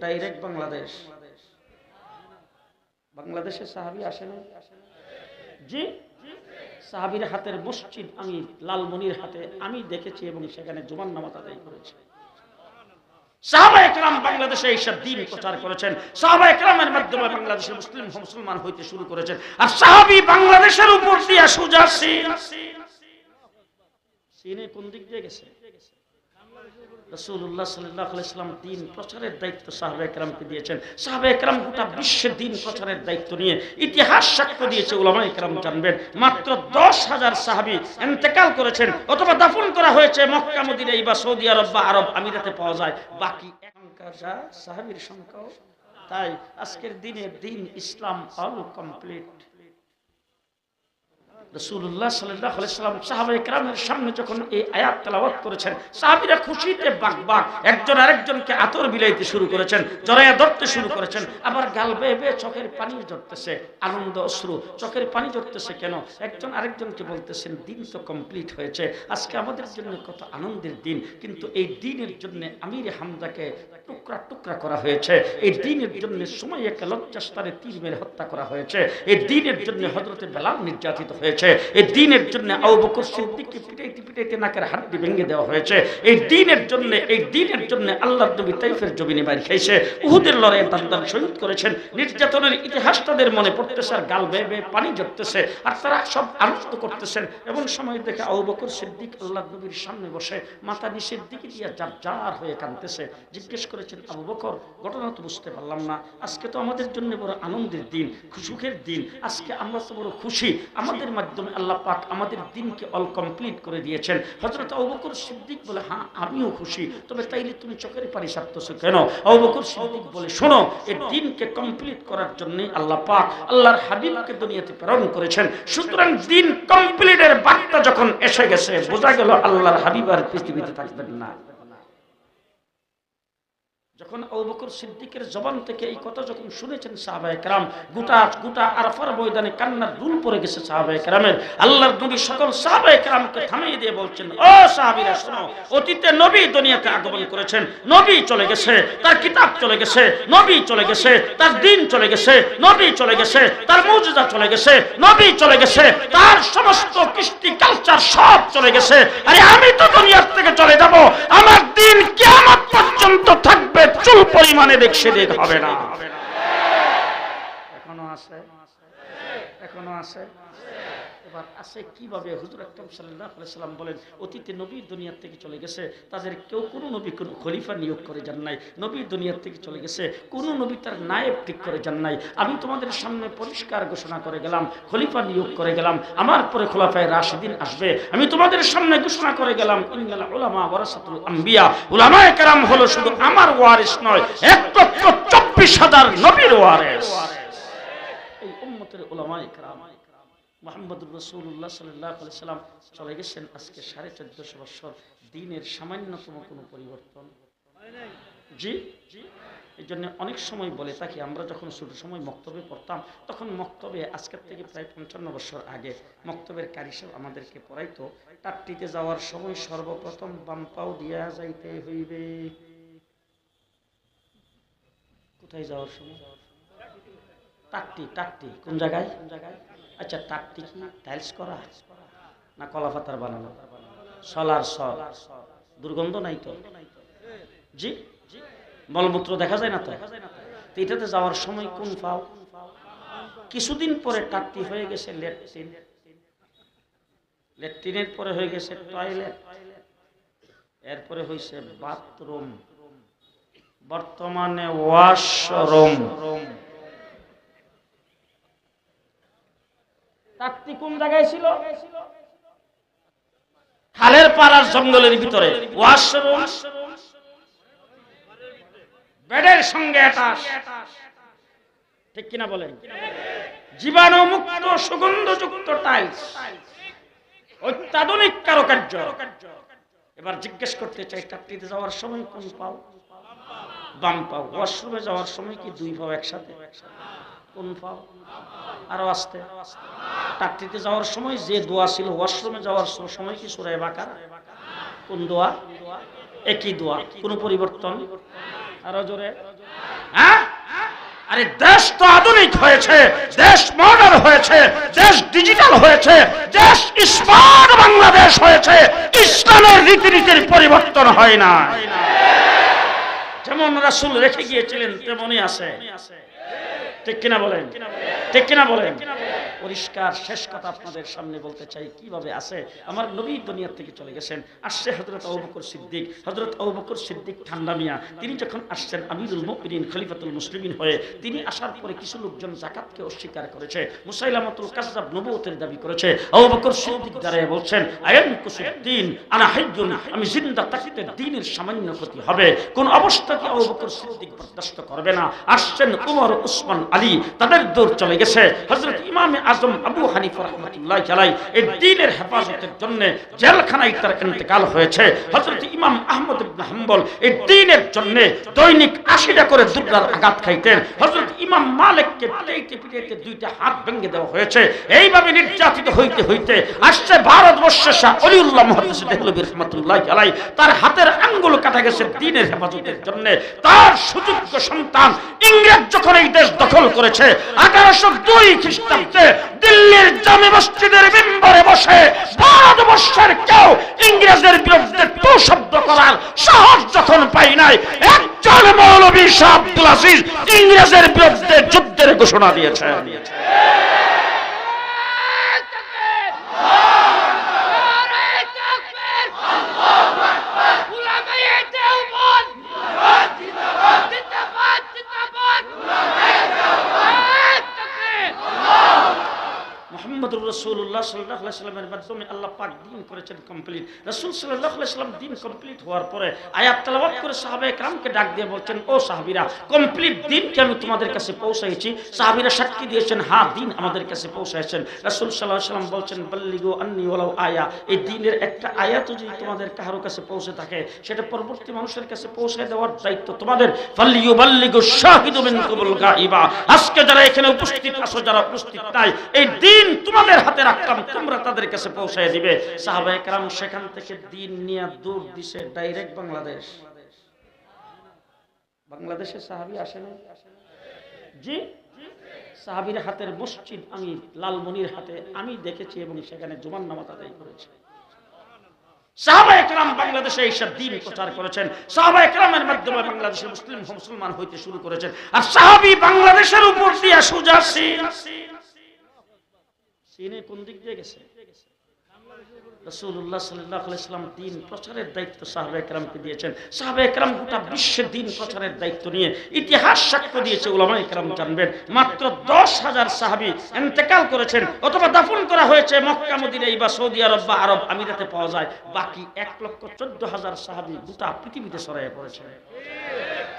Direct Bangladesh বাংলাদেশে সাহাবি আসে জি? সাহাবির হাতের মসজিদ আমি লালমনির হাতে আমি দেখেছি এবং সেখানে জুমান নামাজ আদায় করেছি। সাহাবা বাংলাদেশে এইসব দিন প্রচার করেছেন। মাধ্যমে মুসলিম হইতে শুরু করেছেন। আর উপর সিন। কোন দিক রসুল্লাহ সাল্লাহ আলাইসালাম দিন প্রচারের দায়িত্ব সাহাবে একরামকে দিয়েছেন। সাহাবে একরাম গোটা দিন প্রচারের দায়িত্ব নিয়ে ইতিহাস সাক্ষ্য দিয়েছে ওলামা একরাম জানবেন। মাত্র দশ হাজার সাহাবি এন্তেকাল করেছেন, অথবা দাফন করা হয়েছে মক্কা মদিনাই বা সৌদি আরব বা আরব আমিরাতে পাওয়া যায়। বাকি এখনকার যা সাহাবির সংখ্যাও, তাই আজকের দিনে দিন ইসলাম অল কমপ্লিট। রসুল্লাহ সাল্লাম সাহাবা একরামের সামনে যখন এই আয়াত তেলাওয়াত করেছেন, সাহাবিরা খুশিতে বাক বাক একজন আরেকজনকে আতর বিলাইতে শুরু করেছেন, জড়াইয়া ধরতে শুরু করেছেন, আবার গাল বেয়ে বেয়ে চোখের পানি ঝরতেছে, আনন্দ, অশ্রু, চোখের পানি ঝরতেছে কেন? একজন আরেকজনকে বলতেছেন, দিন তো কমপ্লিট হয়েছে, আজকে আমাদের জন্য কত আনন্দের দিন, কিন্তু এই দিনের জন্য আমির হামদাকে টুকরা টুকরা করা হয়েছে। এই দিনের জন্য সময় একটা লজ্জাস্তারে তীর মেরে হত্যা করা হয়েছে। এই দিনের জন্য হজরতে বেলাল নির্যাতিত হয়েছে। এই দিনের জন্য আবু সিদ্দিককে পিটাইতে পিটাইতে নাকের হাড্ডি ভেঙে দেওয়া হয়েছে। এই দিনের জন্য, এই দিনের জন্য আল্লাহ নবী তাইফের জমিনে বাড়ি খাইছে। উহুদের লড়াইয়ে দান শহীদ করেছেন। নির্যাতনের ইতিহাস তাদের মনে পড়তেছে আর গাল বেয়ে বেয়ে পানি ঝরতেছে আর তারা সব আনন্দ করতেছেন। এমন সময় দেখে আবু বকর সিদ্দিক আল্লাহ নবীর সামনে বসে মাথা নিচের দিকে দিয়ে যার যার হয়ে কাঁদতেছে। জিজ্ঞেস করেছেন আবু বকর, ঘটনা তো বুঝতে পারলাম না। আজকে তো আমাদের জন্য বড় আনন্দের দিন, সুখের দিন। আজকে আমরা তো বড় খুশি। আমাদের মাধ্যমে আল্লাহ পাক আমাদের দিনকে অল কমপ্লিট করে দিয়েছেন। হজরত অবকর সিদ্দিক বলে হ্যাঁ আমিও খুশি। তবে তাইলে তুমি চোখের পানি সারতেছো কেন? অবকর সিদ্দিক বলে, শোনো এই দিনকে কমপ্লিট করার জন্য আল্লাহ পাক আল্লাহর হাবিবকে দুনিয়াতে প্রেরণ করেছেন। সুতরাং দিন কমপ্লিটের বার্তা যখন এসে গেছে, বোঝা গেল আল্লাহর হাবিব আর পৃথিবীতে থাকবেন না। যখন অবকর সিদ্দিকের জবান থেকে এই কথা যখন শুনেছেন সাহাবায়ে কেরাম, গোটা গোটা আরফার ময়দানে কান্নার রুল পড়ে গেছে সাহাবায়ে কেরামের। আল্লাহর নবী সকল সাহাবায়ে কেরামকে থামিয়ে দিয়ে বলছেন, ও সাহাবীরা, শোনো, অতীতে নবী দুনিয়াতে আগমন করেছেন, নবী চলে গেছে, তার কিতাব চলে গেছে, নবী চলে গেছে, তার দিন চলে গেছে, নবী চলে গেছে, তার মুজিজা চলে গেছে, নবী চলে গেছে, তার সমস্ত কৃষ্টি কালচার সব চলে গেছে। আরে আমি তো দুনিয়ার থেকে চলে যাব, আমার দিন কেমন পর্যন্ত থাকবে। চুল পরিমাণে দেখছে দেখ হবে না। এখনও আছে? এখনও আছে? এবার আছে কীভাবে হুজুর আকরাম সাল্লাম বলেন, অতীতে নবী দুনিয়ার থেকে চলে গেছে, তাদের কেউ কোনো নবী, কোনো খলিফা নিয়োগ করে যান নাই। নবী দুনিয়ার থেকে চলে গেছে, কোনো নবী তার নায়েব ঠিক করে যান নাই। আমি তোমাদের সামনে পরিষ্কার ঘোষণা করে গেলাম, খলিফা নিয়োগ করে গেলাম, আমার পরে খোলাফায় রাশিদিন আসবে। আমি তোমাদের সামনে ঘোষণা করে গেলাম, ইন্নাল উলামা ওয়ারাসাতুল আম্বিয়া। উলামায়ে কেরাম হলো শুধু আমার ওয়ারিস নয়, এক চব্বিশ হাজার নবীর ওয়ারিস এই উম্মতের উলামায়ে কেরাম মোহাম্মদুর রসুল্লাহ সাল্লাহ সাল্লাম চলে গেছেন আজকে সাড়ে চোদ্দশো বৎসর দিনের সামান্যতম কোনো পরিবর্তন। জি? এই জন্য অনেক সময় বলে থাকি, আমরা যখন ছোট সময় মক্তবে পড়তাম, তখন মক্তবে আজকের থেকে প্রায় পঞ্চান্ন বছর আগে মক্তবের কারি সাহেব আমাদেরকে পড়াইতো, টাট্টিতে যাওয়ার সময় সর্বপ্রথম বাম পাও দিয়া যাইতে হইবে। কোথায় যাওয়ার সময়? টাট্টি টাট্টি কোন জায়গায় কোন জায়গায়? আচ্ছা টাট্টি কি টাইলস করা না কলা পাতার বানানো? সলার সল দুর্গন্ধ নাই তো? জি? মলমূত্র দেখা যায় না তো? এটাতে যাওয়ার সময় কোন পাও কিছুদিন পরে টাট্টি হয়ে গেছে লেট্রিন। লেট্রিনের পরে হয়ে গেছে টয়লেট। এরপরে হয়েছে বাথরুম। বর্তমানে ওয়াশরুম। তাত্তি কোন জায়গায় ছিল? খালের পাড়ার জঙ্গলের ভিতরে। ওয়াশরুম। বেডের সঙ্গে ঠিক কিনা বলেন? জীবাণু মুক্ত, সুগন্ধযুক্ত টাইলস। অত্যাধুনিক কারুকার্য। এবার জিজ্ঞেস করতে চাই টাট্টিতে যাওয়ার সময় কোন পাও? বাম পাও। ওয়াশরুমে যাওয়ার সময় কি দুই পাও একসাথে? কোন পাও? আরও আসতে। টাকটিতে যাওয়ার সময় যে দোয়া ছিল, ওয়াশরুমে যাওয়ার সময় কি সুরায় বাকার? কোন দোয়া? একই দোয়া, কোন পরিবর্তন? আরও জোরে। হ্যাঁ? আরে দেশ তো আধুনিক হয়েছে, দেশ মডার্ন হয়েছে, দেশ ডিজিটাল হয়েছে, দেশ স্মার্ট বাংলাদেশ হয়েছে, ইসলামের রীতিনীতির পরিবর্তন হয় না যেমন রাসূল রেখে গিয়েছিলেন, তেমনই আছে। ঠিক কিনা বলেন? ঠিক কিনা বলেন? পরিষ্কার, শেষ কথা আপনাদের সামনে বলতে চাই, কীভাবে আছে? আমার নবী দুনিয়ার থেকে চলে গেছেন, আসছে হজরত আবুবকর সিদ্দিক। হজরত আবুবকর সিদ্দিক ঠান্ডা মিয়া, তিনি যখন আসছেন আমিরুল মুমিনিন, খলিফাতুল মুসলিমিন হয়ে, তিনি আসার পরে কিছু লোকজন জাকাতকে অস্বীকার করেছে, মুসাইলামাতুল কাজ্জাব নবুয়তের দাবি করেছে। আবুবকর সিদ্দিক দাঁড়িয়ে বলছেন আয়ান কুসুদ্দিন আনা হাইয়ুন আমি জিন্দা থাকতে দিনের সামান্য ক্ষতি হবে। কোন অবস্থাকে আবুবকর সিদ্দিক বরদাস্ত করবে না? আসছেন উমর উসমান আলী তাদের দৌড় চলে গেছে। হযরত ইমাম আজম আবু হানিফা রাহমাতুল্লাহ আলাই এই দ্বীনের হেফাজতের জন্য জেলখানায় তার ইন্তেকাল হয়েছে। হযরত ইমাম আহমদ হাম্বল এই দ্বীনের জন্য দৈনিক 80টা করে দুর্গার আঘাত খাইতেন। হযরত ইমাম মালিককে পিটাইতে পিটাইতে দুইটা হাত ভেঙে দেওয়া হয়েছে। এইভাবে নির্যাতিত হইতে হইতে আসছে ভারতবর্ষের শাহ অলিউল্লাহ দেহলবী রাহমাতুল্লাহ আলাই তার হাতের আঙ্গুল কাটা গেছে দ্বীনের হেফাজতের জন্য। তার সুযোগ্য সন্তান ইংরেজ যখন এই দেশ দখল করেছে। আঠারোশো দুই খ্রিস্টাব্দে দিল্লির জামে মসজিদের মেম্বারে বসে ভারতবর্ষের কেউ ইংরেজের বিরুদ্ধে তো শব্দ করার সাহস যখন পাই নাই, একজন মৌলবী শাহ আব্দুল ইংরেজের বিরুদ্ধে যুদ্ধের ঘোষণা দিয়েছে। মোহাম্মদুর রসুল্লাহ সাল্লাহ সাল্লামের মাধ্যমে আল্লাহ পাক দিন করেছেন কমপ্লিট রসুল সাল্লাহ সাল্লাম দিন কমপ্লিট হওয়ার পরে আয়াত তালাবাদ করে সাহাবে একরামকে ডাক দিয়ে বলছেন, ও সাহাবিরা কমপ্লিট দিনকে আমি তোমাদের কাছে পৌঁছাইছি? সাহাবিরা সাক্ষী দিয়েছেন হ্যাঁ দিন আমাদের কাছে পৌঁছাইছেন। রসুল সাল্লাহ সাল্লাম বলছেন, বল্লিগো ওলাও আয়া। এই দিনের একটা যদি তোমাদের কারও কাছে পৌঁছে থাকে, সেটা পরবর্তী মানুষের কাছে পৌঁছে দেওয়ার দায়িত্ব তোমাদের। বাল্লিগো শাহিদু আজকে যারা এখানে উপস্থিত আছো, যারা উপস্থিত নাই, এই দিন তোমাদের হাতে রাখলাম, তোমরা তাদের কাছে পৌঁছায় দিবে। সাহাবা একরাম সেখান থেকে দিন নিয়ে দূর দিছে ডাইরেক্ট বাংলাদেশ। বাংলাদেশে সাহাবি আসে না জি? সাহাবির হাতের মসজিদ আমি লালমনির হাতে, আমি দেখেছি এবং সেখানে জুমান নামাজ আদায় করেছি। সাহাবা একরাম বাংলাদেশে এইসব দিন প্রচার করেছেন। সাহাবা একরামের মাধ্যমে বাংলাদেশের মুসলিম মুসলমান হইতে শুরু করেছেন। আর সাহাবি বাংলাদেশের উপর দিয়ে সোজা চীনে কোন দিক দিয়ে গেছে? নিয়ে ইতিহাস দিয়েছে মাত্র দশ হাজার করেছেন, অথবা দাফন করা হয়েছে মক্কা মদিনাই বা সৌদি আরব বা আরব আমিরাতে পাওয়া যায়। বাকি এক লক্ষ চোদ্দ হাজার সাহাবি গোটা পৃথিবীতে সরাইয়া পড়েছে।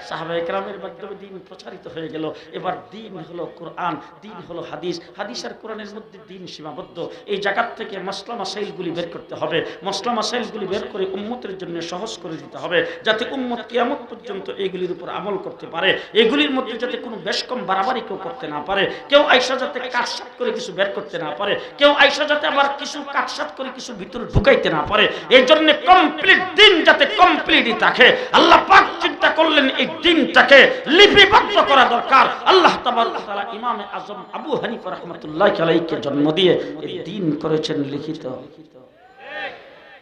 সাহাবা একরামের মাধ্যমে দিন প্রচারিত হয়ে গেল। এবার দিন হলো কোরআন, দিন হলো হাদিস। হাদিস আর কোরআনের মধ্যে দিন সীমাবদ্ধ। এই জায়গার থেকে মশলা মাসাইলগুলি বের করতে হবে। মশলা মাসাইলগুলি বের করে উম্মতের জন্য সহজ করে দিতে হবে, যাতে উম্মত কিয়ামত পর্যন্ত এগুলির উপর আমল করতে পারে। এগুলির মধ্যে যাতে কোনো বেশ কম বাড়াবাড়ি কেউ করতে না পারে। কেউ আইসা যাতে কাটসাট করে কিছু বের করতে না পারে। কেউ আইসা যাতে আবার কিছু কাটসাট করে কিছু ভিতরে ঢুকাইতে না পারে। এই জন্য কমপ্লিট দিন যাতে কমপ্লিটই থাকে। আল্লাহ পাক চিন্তা করলেন, এই দিনটাকে লিপিবদ্ধ করা দরকার। আল্লাহ তাআলা ইমামে আজম আবু হানিফা রাহমাতুল্লাহ আলাইহিকে জন্ম দিয়ে এই দিন করেছেন লিখিত।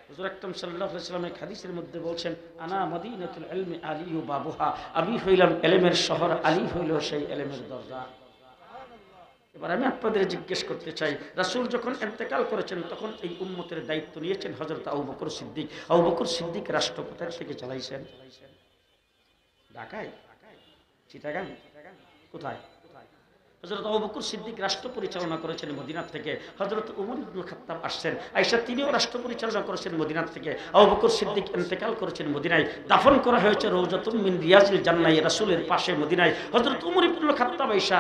হুজুর আকরাম সাল্লাল্লাহু আলাইহি ওয়াসাল্লাম হাদিসের মধ্যে বলছেন, আনা মদিনাতুল ইলমি আলী ও বাবুহা। আমি হইলাম এলেমের শহর, আলী হইল সেই এলেমের দরজা। এবার আমি আপনাদের জিজ্ঞেস করতে চাই, রাসূল যখন ইন্তেকাল করেছেন, তখন এই উম্মতের দায়িত্ব নিয়েছেন হযরত আবু বকর সিদ্দিক। আবু বকর সিদ্দিক রাষ্ট্র কোথায় থেকে চালাইছেন। ঢাকায়? চিটাগাং? কোথায়? হজরত আবু বকর সিদ্দিক রাষ্ট্র পরিচালনা করেছেন মদিনার থেকে। হজরত উমর ইবনুল খাত্তাব আসছেন। আইসা তিনিও রাষ্ট্র পরিচালনা করেছেন মদিনার থেকে। আবু বকর সিদ্দিক ইন্তেকাল করেছেন মদিনায়। দাফন করা হয়েছে রৌজাতুম মিন রিয়াজুল জান্নাই, রাসূলের পাশে মদিনায়। হজরত উমর ইবনুল খাত্তাব আইসা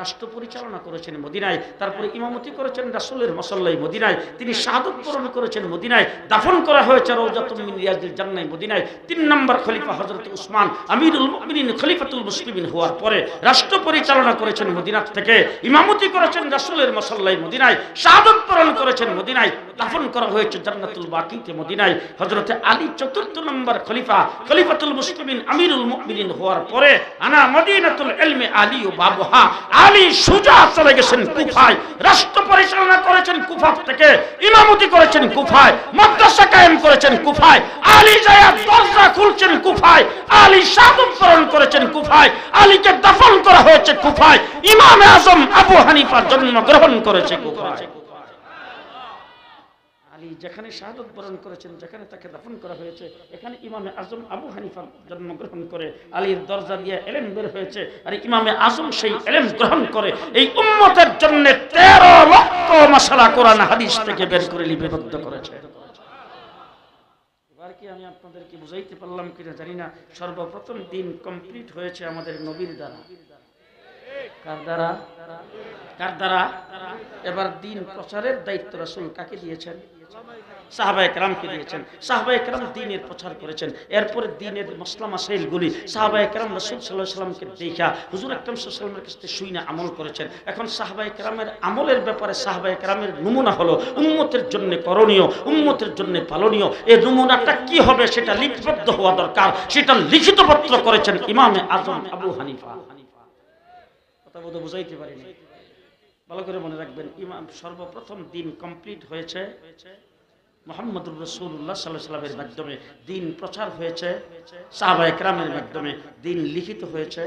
রাষ্ট্র পরিচালনা করেছেন মদিনায়। তারপরে ইমামতি করেছেন রাসুলের মসল্লাই মদিনায়। তিনি শাহাদত বরণ করেছেন মদিনায়। দাফন করা হয়েছে রৌজাতুম মিন রিয়াজুল জান্নাই মদিনায়। তিন নম্বর খলিফা হজরত উসমান আমিরুল মুমিনিন খলিফাতুল মুসলিমিন হওয়ার পরে রাষ্ট্র পরিচালনা করেছেন মদিনা থেকে ইমামতি করেছেন রাসুলের মসল্লাই মদিনায় সাদত পূরণ করেছেন মদিনায়। দাফন করা হয়েছে জান্নাতুল বাকিতে মদিনায়। হযরতে আলী চতুর্থ নম্বর খলিফা, খলিফাতুল মুসলিমিন আমিরুল মুমিনিন হওয়ার পরে আনা মদিনাতুল ইলমে আলী ও বাবুহা। আলী সুজা চলে গেছেন কুফায়, রাষ্ট্র পরিচালনা করেছেন কুফা থেকে, ইমামতি করেছেন কুফায়, মাদ্রাসা কায়েম করেছেন কুফায়, আলী জায়া দরজা খুলছেন কুফায়, আলী শাহাদত বরণ করেছেন কুফায়, আলীকে দাফন করা হয়েছে কুফায়, ইমাম আজম আবু হানিফা জন্মগ্রহণ করেছে কুফায়। যেখানে শাহাদত বরণ করেছেন, যেখানে তাকে দাফন করা হয়েছে, এখানে ইমামে আজম আবু হানিফা জন্মগ্রহণ করে, আলীর দরজা দিয়ে এলেম বের হয়েছে, আর ইমামে আজম সেই এলেম গ্রহণ করে, এই উম্মতের জন্য তেরো লক্ষ মশালা কোরআন হাদিস থেকে বের করে লিপিবদ্ধ করেছে। এবার কি আমি আপনাদেরকে বুঝাইতে পারলাম কিনা জানি না, সর্বপ্রথম দিন কমপ্লিট হয়েছে আমাদের নবীর দ্বারা। কার দ্বারা? কার দ্বারা? এবার দিন প্রচারের দায়িত্ব রাসূল কাকে দিয়েছেন? সাহাবায়ে কেরামকে দিয়েছেন। সাহাবায়ে কেরাম দিনের প্রচার করেছেন। এরপরে দিনের মসলা মাসাইলগুলি সাহাবায়ে কেরাম রাসূল আলাইহি সাল্লামকে দেখা হুজুর আকরাম সাল্লামের কাছে আমল করেছেন। এখন সাহাবায়ে কেরামের আমলের ব্যাপারে সাহাবায়ে কেরামের নমুনা হলো জন্য করণীয়, উম্মতের জন্য পালনীয়। এই নমুনাটা কি হবে সেটা লিপিবদ্ধ হওয়া দরকার। সেটা লিখিত পত্র করেছেন ইমামে আজম আবু হানিফা। কথা বোধ বুঝাইতে পারিনি। ভালো করে মনে রাখবেন, ইমাম সর্বপ্রথম দিন কমপ্লিট হয়েছে মোহাম্মদুর রসুল্লাহ সাল্লাহ সাল্লামের মাধ্যমে। দিন প্রচার হয়েছে সাহাবা একরামের মাধ্যমে। দিন লিখিত হয়েছে।